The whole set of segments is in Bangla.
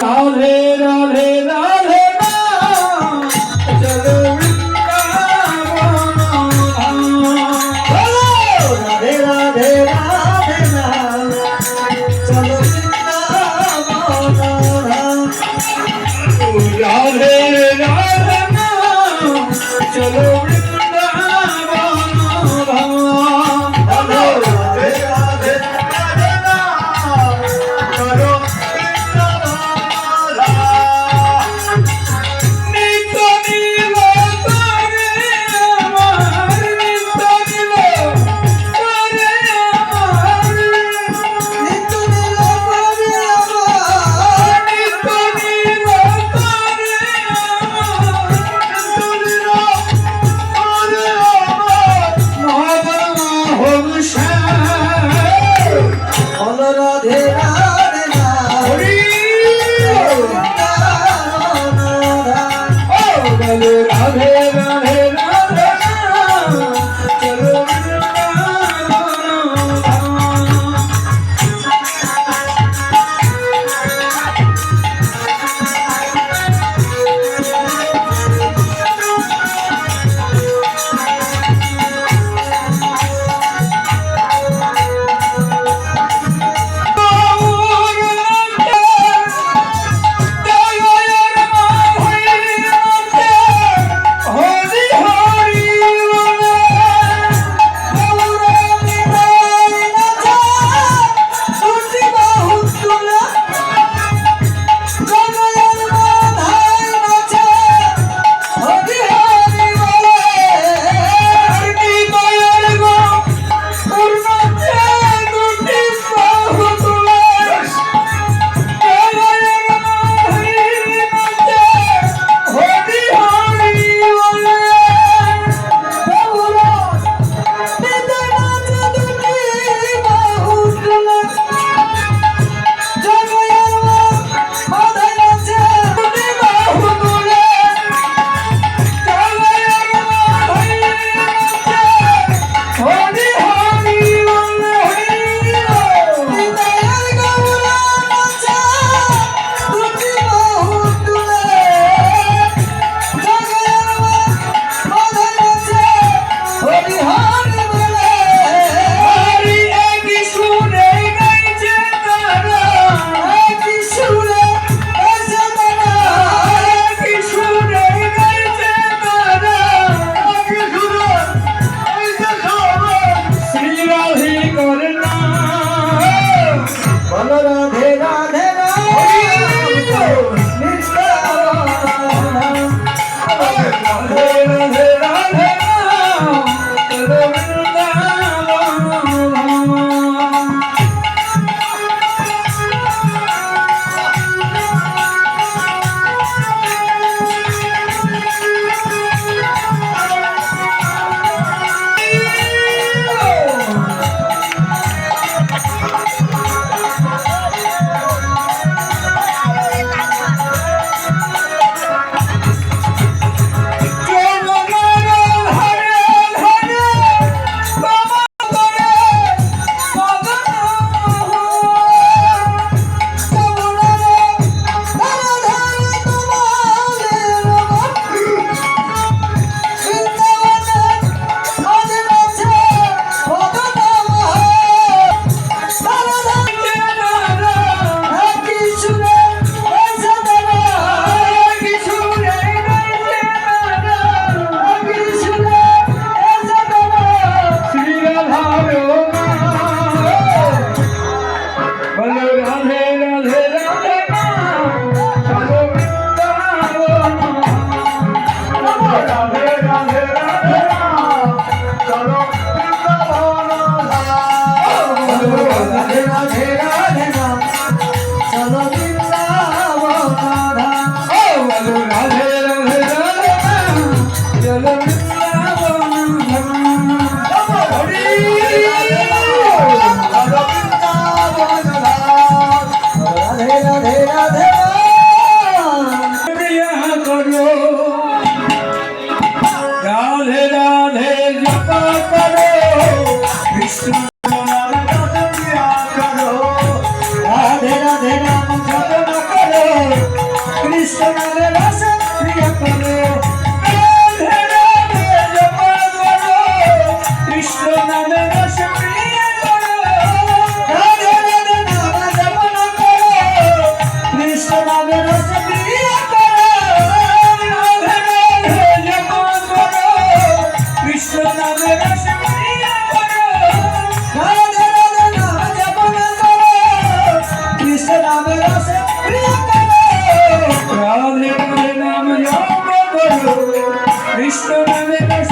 রাধে রাধে রাধে চলো রাধে রাধে রাধে চলো রাধে রাধে রাম জপ করো কৃষ্ণ রাধে রাস প্রিয় করো। से नाम रस प्रिय राधे नाम कृष्ण नाम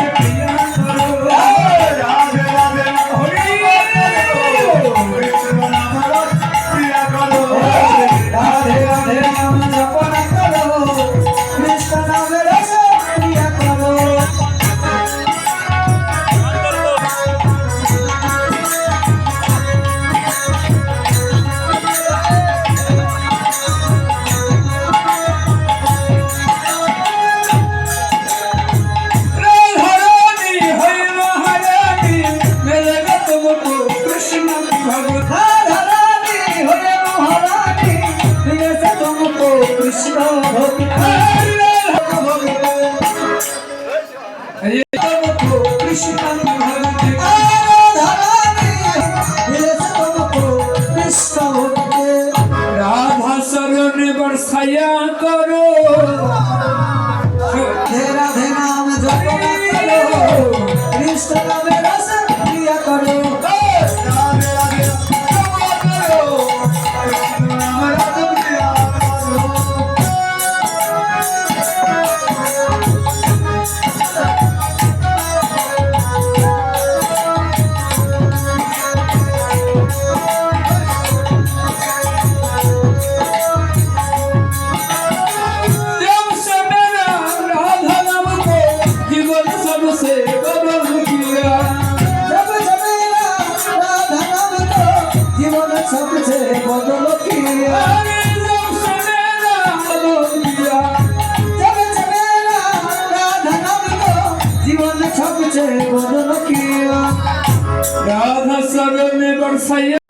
ছায়া করো। রাধে রাধে নাম জপ করো কৃষ্ণ নামে saindo.